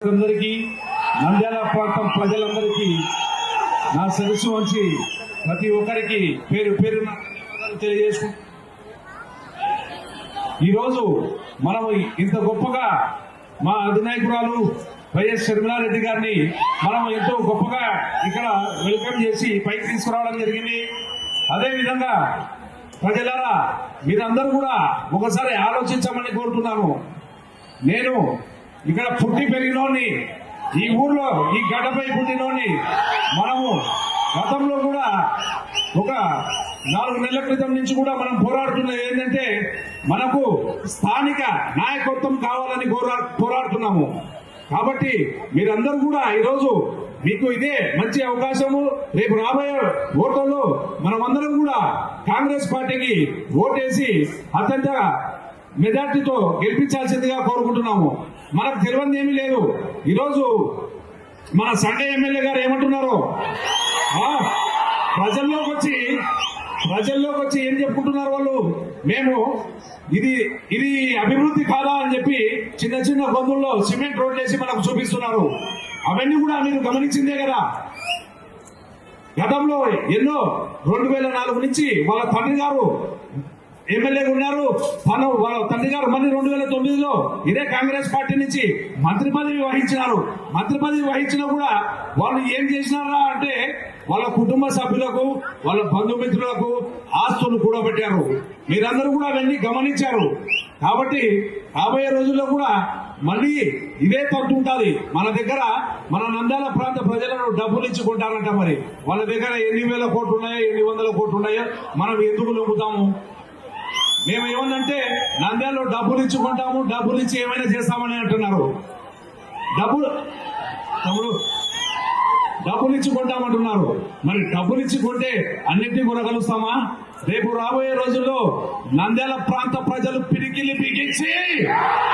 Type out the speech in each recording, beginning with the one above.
అందరికీ నంద్యాల ప్రాంతం ప్రజలందరికీ నా సరస్సు వచ్చి ప్రతి ఒక్కరికి పేరు పేరు తెలియజేసుకుంటూ ఈరోజు మనం ఇంత గొప్పగా మా అధినాయకురాలు వైఎస్ షర్మిలారెడ్డి గారిని మనం ఎంతో గొప్పగా ఇక్కడ వెల్కమ్ చేసి పైకి తీసుకురావడం జరిగింది. అదేవిధంగా ప్రజలారా మీరందరూ కూడా ఒకసారి ఆలోచించమని కోరుతున్నాను. నేను ఇక్కడ పుట్టి పెరిగినోని ఈ ఊర్లో ఈ గడ్డపై పుట్టినోని మనము గతంలో కూడా ఒక నాలుగు నెలల క్రితం నుంచి కూడా మనం పోరాడుతున్నది ఏంటంటే మనకు స్థానిక నాయకత్వం కావాలని పోరా పోరాడుతున్నాము. కాబట్టి మీరందరూ కూడా ఈరోజు మీకు ఇదే మంచి అవకాశము. రేపు రాబోయే ఓట్లలో మనమందరం కూడా కాంగ్రెస్ పార్టీకి ఓటేసి అత్యంత మెజార్టీతో గెలిపించాల్సిందిగా కోరుకుంటున్నాము. మనకు తెలియదు ఏమీ లేదు. ఈరోజు మన సండే ఎమ్మెల్యే గారు ఏమంటున్నారు? ప్రజల్లోకి వచ్చి ప్రజల్లోకి వచ్చి ఏం చెప్పుకుంటున్నారు వాళ్ళు? మేము ఇది ఇది అభివృద్ధి కాదా అని చెప్పి చిన్న చిన్న గొంతుల్లో సిమెంట్ రోడ్లు వేసి మనకు చూపిస్తున్నారు. అవన్నీ కూడా మీరు గమనించిందే కదా. గతంలో ఎన్నో రెండు వేల నాలుగు నుంచి వాళ్ళ తండ్రి గారు ఎమ్మెల్యే ఉన్నారు. మన వాళ్ళ తండ్రి గారు మళ్ళీ రెండు వేల తొమ్మిదిలో ఇదే కాంగ్రెస్ పార్టీ నుంచి మంత్రి పదవి వహించినారు. మంత్రి పదవి వహించినా కూడా వాళ్ళు ఏం చేసినారా అంటే వాళ్ళ కుటుంబ సభ్యులకు వాళ్ళ బంధుమిత్రులకు ఆస్తులు కూడబెట్టారు. మీరందరూ కూడా అవన్నీ గమనించారు. కాబట్టి రాబోయే రోజుల్లో కూడా మళ్ళీ ఇదే తట్టు ఉంటుంది మన దగ్గర మన నంద్యాల ప్రాంత ప్రజలను డబ్బులు ఇచ్చుకుంటారంట మరి. వాళ్ళ దగ్గర ఎన్ని వేల కోట్లు ఉన్నాయో ఎన్ని వందల కోట్లు ఉన్నాయో మనం ఎందుకు నమ్ముతాము? మేము ఏమన్నంటే నంద్యాలలో డబ్బులు ఇచ్చుకుంటాము డబ్బులు ఇచ్చి ఏమైనా చేస్తామని అంటున్నారు. డబ్బులు తమ్ముడు డబ్బులు ఇచ్చుకుంటామంటున్నారు మరి డబ్బులు ఇచ్చుకుంటే అన్నింటినీ కొనగలుస్తామా? రేపు రాబోయే రోజుల్లో నంద్యాల ప్రాంత ప్రజలు పిడికిలి బిగించి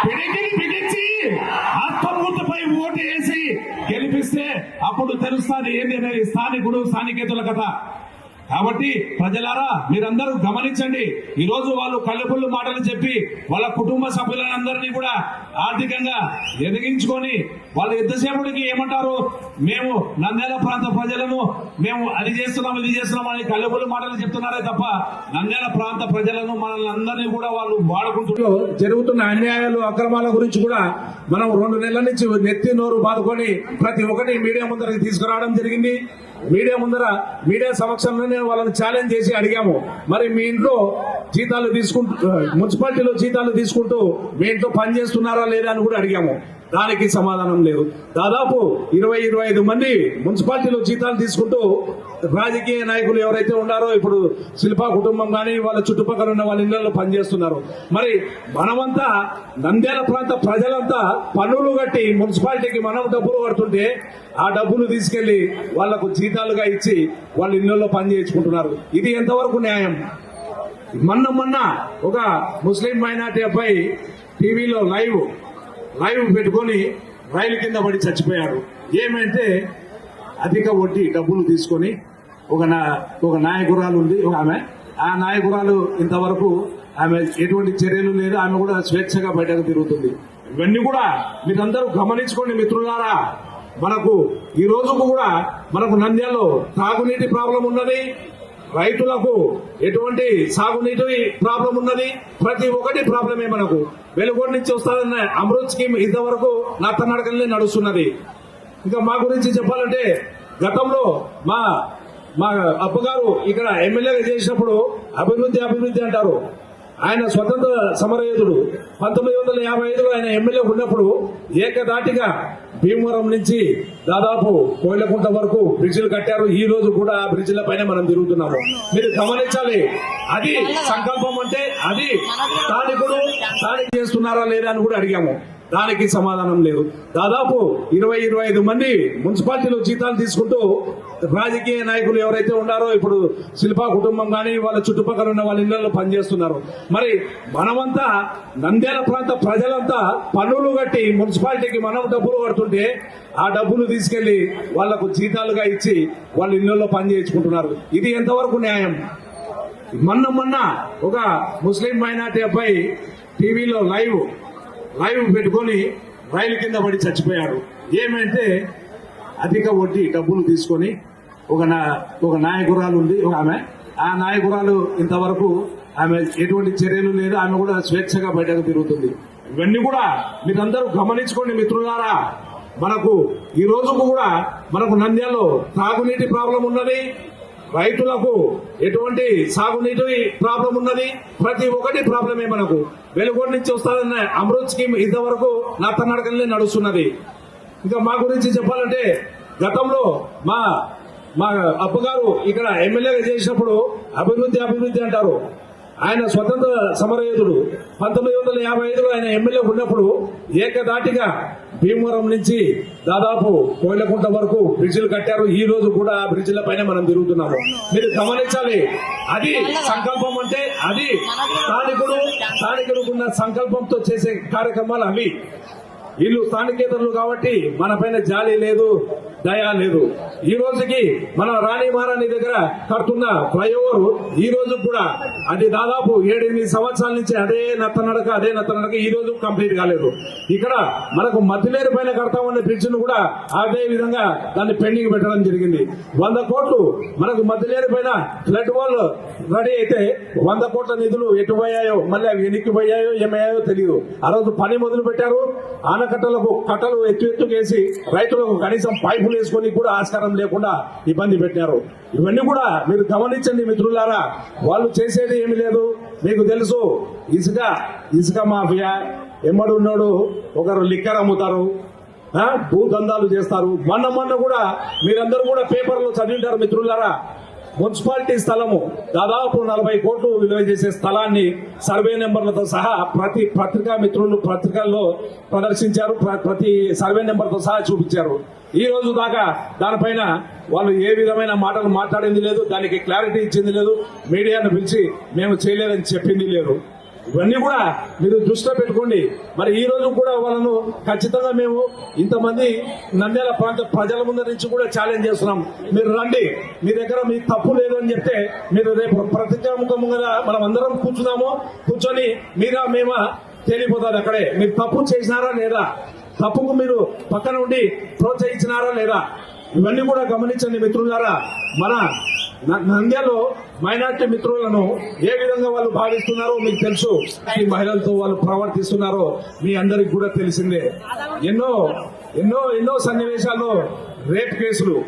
పిడికిలి బిగించి ఆత్మమూర్తిపై ఓటు వేసి గెలిపిస్తే అప్పుడు తెలుస్తాది ఏంది అనేది స్థానికుడు స్థానికేతుల కథ. కాబట్టి ప్రజలారా మీరందరూ గమనించండి. ఈ రోజు వాళ్ళు కళ్ళపుల్లు మాటలు చెప్పి వాళ్ళ కుటుంబ సభ్యులందరినీ కూడా ఆర్థికంగా ఎదిగించుకొని వాళ్ళు ఎంతసేపటికి ఏమంటారు? మేము నంద్యాల ప్రాంత ప్రజలను మేము అది చేస్తున్నాం ఇది చేస్తున్నాం అని కళ్ళపుల్లు మాటలు చెప్తున్నారే తప్ప నంద్యాల ప్రాంత ప్రజలను మనల్ని అందరినీ కూడా వాళ్ళు వాడుకుంటున్నారు. జరుగుతున్న అన్యాయాలు అక్రమాల గురించి కూడా మనం రెండు నెలల నుంచి నెత్తి నోరు బాదుకొని ప్రతి ఒక్కటి మీడియా ముందరికి తీసుకురావడం జరిగింది. మీడియా ముందర మీడియా సమక్షంలోనే వాళ్ళని ఛాలెంజ్ చేసి అడిగాము. మరి మీ ఇంట్లో జీతాలు తీసుకుంటూ మున్సిపాలిటీలో జీతాలు తీసుకుంటూ మీ పనిచేస్తున్నారా పని చేస్తున్నారా లేదా అని కూడా అడిగాము. దానికి సమాధానం లేదు. దాదాపు ఇరవై ఇరవై ఐదు మంది మున్సిపాలిటీలో జీతాలు తీసుకుంటూ రాజకీయ నాయకులు ఎవరైతే ఉన్నారో ఇప్పుడు శిల్పా కుటుంబం కానీ వాళ్ళ చుట్టుపక్కల ఉన్న వాళ్ళ ఇళ్ళలో పనిచేస్తున్నారు మరి మనమంతా నంద్యాల ప్రాంత ప్రజలంతా పన్నులు కట్టి మున్సిపాలిటీకి మనం డబ్బులు కడుతుంటే ఆ డబ్బులు తీసుకెళ్ళి వాళ్ళకు జీతాలుగా ఇచ్చి వాళ్ళ ఇళ్ళలో పని చేయించుకుంటున్నారు. ఇది ఎంతవరకు న్యాయం? మొన్న మొన్న ఒక ముస్లిం మైనార్టీ అబ్బాయి టీవీలో లైవ్ లైవ్ పెట్టుకొని రైలు కింద పడి చచ్చిపోయాడు. ఏమంటే అధిక వడ్డీ డబ్బులు తీసుకొని ఒక నా ఒక నాయకురాలు ఉంది ఒక ఆమె. ఆ నాయకురాలు ఇంతవరకు ఆమె ఎటువంటి చర్యలు లేదు ఆమె కూడా స్వేచ్ఛగా బయటకు తిరుగుతుంది. ఇవన్నీ కూడా మీరందరూ గమనించుకోండి మిత్రులారా. మనకు ఈ రోజుకు కూడా మనకు నంద్యాలలో తాగునీటి ప్రాబ్లం ఉన్నది రైతులకు ఎటువంటి సాగునీటి ప్రాబ్లం ఉన్నది? ప్రతి ఒక్కటి ప్రాబ్లమే మనకు. వెలుగొండ నుంచి వస్తాదన్న అమృత్ స్కీమ్ ఇంతవరకు నత్తనడకలనే నడుస్తున్నది. ఇంకా మా గురించి చెప్పాలంటే గతంలో మా మా అప్పగారు ఇక్కడ ఎమ్మెల్యేగా చేసినప్పుడు అభివృద్ధి అభివృద్ధి అంటారు. ఆయన స్వతంత్ర సమరయోధుడు. పంతొమ్మిది వందల యాభై ఐదులో ఆయన ఎమ్మెల్యే ఉన్నప్పుడు ఏకదాటిగా భీమవరం నుంచి దాదాపు కోయిలకుంట వరకు బ్రిడ్జిలు కట్టారు. ఈ రోజు కూడా ఆ బ్రిడ్జిల పైన మనం తిరుగుతున్నాము. మీరు గమనించాలి. అది సంకల్పం అంటే అది స్థానికుడు స్థానిక చేస్తున్నారా లేదా అని కూడా అడిగాము. దానికి సమాధానం లేదు. దాదాపు ఇరవై ఇరవై ఐదు మంది మున్సిపాలిటీలో జీతాలు తీసుకుంటూ రాజకీయ నాయకులు ఎవరైతే ఉన్నారో ఇప్పుడు శిల్పా కుటుంబం కానీ వాళ్ళ చుట్టుపక్కల ఉన్న వాళ్ళ ఇళ్ళలో పనిచేస్తున్నారు. మరి మనమంతా నంద్యాల ప్రాంత ప్రజలంతా పన్నులు కట్టి మున్సిపాలిటీకి మనం డబ్బులు కడుతుంటే ఆ డబ్బులు తీసుకెళ్ళి వాళ్ళకు జీతాలుగా ఇచ్చి వాళ్ళ ఇళ్ళలో పని చేయించుకుంటున్నారు. ఇది ఎంతవరకు న్యాయం? మొన్న మొన్న ఒక ముస్లిం మైనార్టీ అబ్బాయి టీవీలో లైవ్ లైవ్ పెట్టుకొని రైలు కింద పడి చచ్చిపోయాడు ఏమంటే అధిక వడ్డీ డబ్బులు తీసుకొని ఒక నా ఒక నాయకురాలు ఉంది ఒక ఆమె. ఆ నాయకురాలు ఇంతవరకు ఆమె ఎటువంటి చర్యలు లేదు ఆమె కూడా స్వేచ్ఛగా బయటకు తిరుగుతుంది. ఇవన్నీ కూడా మీరందరూ గమనించుకోండి మిత్రులారా. మనకు ఈ రోజుకు కూడా మనకు నంద్యాలలో తాగునీటి ప్రాబ్లం ఉన్నది రైతులకు ఎటువంటి సాగునీటి ప్రాబ్లం ఉన్నది? ప్రతి ఒక్కటి ప్రాబ్లమే మనకు. వెలుగొండ నుంచి వస్తాదన్న అమృత్ స్కీమ్ ఇంతవరకు నడకనే నడుస్తున్నది. ఇంకా మా గురించి చెప్పాలంటే గతంలో మా మా అప్పగారు ఇక్కడ ఎమ్మెల్యేగా చేసినప్పుడు అభివృద్ధి అభివృద్ధి అంటారు. ఆయన స్వతంత్ర సమరయోధుడు. పంతొమ్మిది వందల యాభై ఐదులో ఆయన ఎమ్మెల్యే ఉన్నప్పుడు ఏకదాటిగా భీమవరం నుంచి దాదాపు కోయిలకుంట వరకు బ్రిడ్జిలు కట్టారు. ఈ రోజు కూడా ఆ బ్రిడ్జిల పైన మనం తిరుగుతున్నాము. మీరు గమనించాలి. అది సంకల్పం అంటే అది స్థానికుడు స్థానికుడికి ఉన్న సంకల్పంతో చేసే కార్యక్రమాలు అవి. వీళ్ళు స్థానికేతరులు కాబట్టి మన పైన జాలి లేదు. దయా లేదు. ఈ రోజుకి మన రాణి మహారాణి దగ్గర కడుతున్న ఫ్లైఓవర్ ఈ రోజు కూడా అది దాదాపు ఏడెనిమిది సంవత్సరాల నుంచి అదే నత్తనడక అదే నత్తనడక ఈ రోజు కంప్లీట్ కాలేదు. ఇక్కడ మనకు మధ్యలేరు పైన కడతామన్న బ్రిడ్జ్ను కూడా అదే విధంగా దాన్ని పెండింగ్ పెట్టడం జరిగింది. వంద కోట్లు మనకు మధ్యలేరు పైన ఫ్లడ్ వాల్ రెడీ అయితే వంద కోట్ల నిధులు ఎటు పోయాయో మళ్ళీ అవి ఎన్నికి పోయాయో ఏమయ్యాయో తెలియదు ఆ రోజు పని మొదలు పెట్టారు ఆనకట్టలకు కట్టలు ఎత్తు ఎత్తుకేసి రైతులకు కనీసం పైపులు వేసుకొని కూడా ఆస్కారం లేకుండా ఇబ్బంది పెట్టారు ఇవన్నీ కూడా మీరు గమనించండి మిత్రులారా. వాళ్ళు చేసేది ఏమి లేదు. మీకు తెలుసు ఇసుక ఇసుక మాఫియా. ఎమ్మడున్నాడు ఒకరు లిక్కర్ అమ్ముతారు. భూదందాలు చేస్తారు. మొన్న మొన్న కూడా మీరందరూ కూడా పేపర్లో చదివింటారు మిత్రులారా. మున్సిపాలిటీ స్థలము దాదాపు నలభై కోట్లు విలువ చేసే స్థలాన్ని సర్వే నెంబర్లతో సహా ప్రతి పత్రికా మిత్రులు పత్రికల్లో ప్రదర్శించారు. ప్రతి సర్వే నెంబర్తో సహా చూపించారు. ఈ రోజు దాకా దానిపైన వాళ్ళు ఏ విధమైన మాటలు మాట్లాడింది లేదు. దానికి క్లారిటీ ఇచ్చింది లేదు. మీడియాను పిలిచి మేము చేయలేదని చెప్పింది లేదు. ఇవన్నీ కూడా మీరు దృష్టిలో పెట్టుకోండి. మరి ఈ రోజు కూడా వాళ్ళను ఖచ్చితంగా మేము ఇంతమంది నంద్యాల ప్రాంత ప్రజల ముందర నుంచి కూడా ఛాలెంజ్ చేస్తున్నాం. మీరు రండి. మీ దగ్గర మీ తప్పు లేదు అని చెప్తే మీరు రేపు ప్రతిజ్ఞాముఖంగా మనం అందరం కూర్చున్నాము. కూర్చొని మీరా మేమా తేలిపోతారు అక్కడే. మీరు తప్పు చేసినారా లేదా? తప్పుకు మీరు పక్కన ఉండి ప్రోత్సహించినారా లేదా? ఇవన్నీ కూడా గమనించండి మిత్రులారా. మన న- నంద్యాలలో మైనార్టీ మిత్రులను ఏ విధంగా వాళ్ళు భావిస్తున్నారో మీకు తెలుసు. ఈ మహిళలతో వాళ్ళు ప్రవర్తిస్తున్నారో మీ అందరికి కూడా తెలిసిందే. ఎన్నో ఎన్నో ఎన్నో సన్నివేశాల్లో రేప్ కేసులు.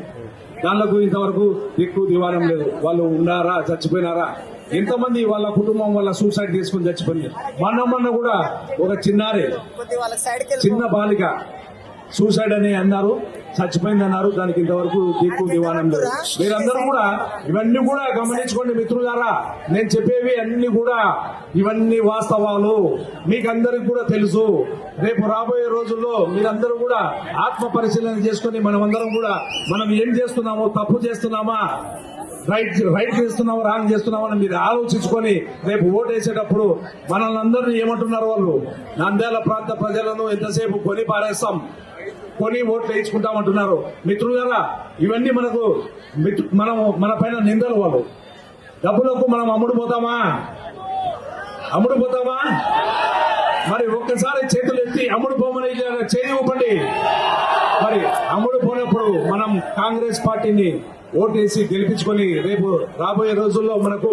దానిలకు ఇంతవరకు దిక్కు దివారం లేదు. వాళ్ళు ఉన్నారా చచ్చిపోయినారా? ఎంతమంది వాళ్ళ కుటుంబం వాళ్ళ సూసైడ్ చేసుకుని చచ్చిపోయింది మొన్న మొన్న కూడా ఒక చిన్నారి చిన్న బాలిక సూసైడ్ అని అన్నారు. చచ్చిపోయింది అన్నారు దానికి ఇంతవరకు దిక్కు దివానం లేదు. మీరందరూ కూడా ఇవన్నీ కూడా గమనించుకోండి మిత్రులారా. నేను చెప్పేవి అన్ని కూడా ఇవన్నీ వాస్తవాలు. మీకందరికి కూడా తెలుసు. రేపు రాబోయే రోజుల్లో మీరందరూ కూడా ఆత్మ పరిశీలన చేసుకుని మనమందరం కూడా మనం ఏం చేస్తున్నామో తప్పు చేస్తున్నామా రైట్ రైట్ చేస్తున్నామా రాంగ్ చేస్తున్నామా అని మీరు ఆలోచించుకొని రేపు ఓటు వేసేటప్పుడు మనల్ని అందరినీ ఏమంటున్నారు వాళ్ళు? నంద్యాల ప్రాంత ప్రజలను ఎంతసేపు కొని పారేస్తాం? కొని ఓట్లు వేయించుకుంటామంటున్నారు. మిత్రులారా ఇవన్నీ మనకు మిత్రు- మనము మన పైన నిందలు వాళ్ళు. డబ్బులకు మనం అమ్ముడుపోతామా అమ్ముడుపోతామా మరి ఒక్కసారి చేతులు ఎత్తి అమ్ముడుపోమని చేయి ఇవ్వండి మరి అమ్ముడుపోయినప్పుడు మనం కాంగ్రెస్ పార్టీని ఓటేసి గెలిపించుకొని రేపు రాబోయే రోజుల్లో మనకు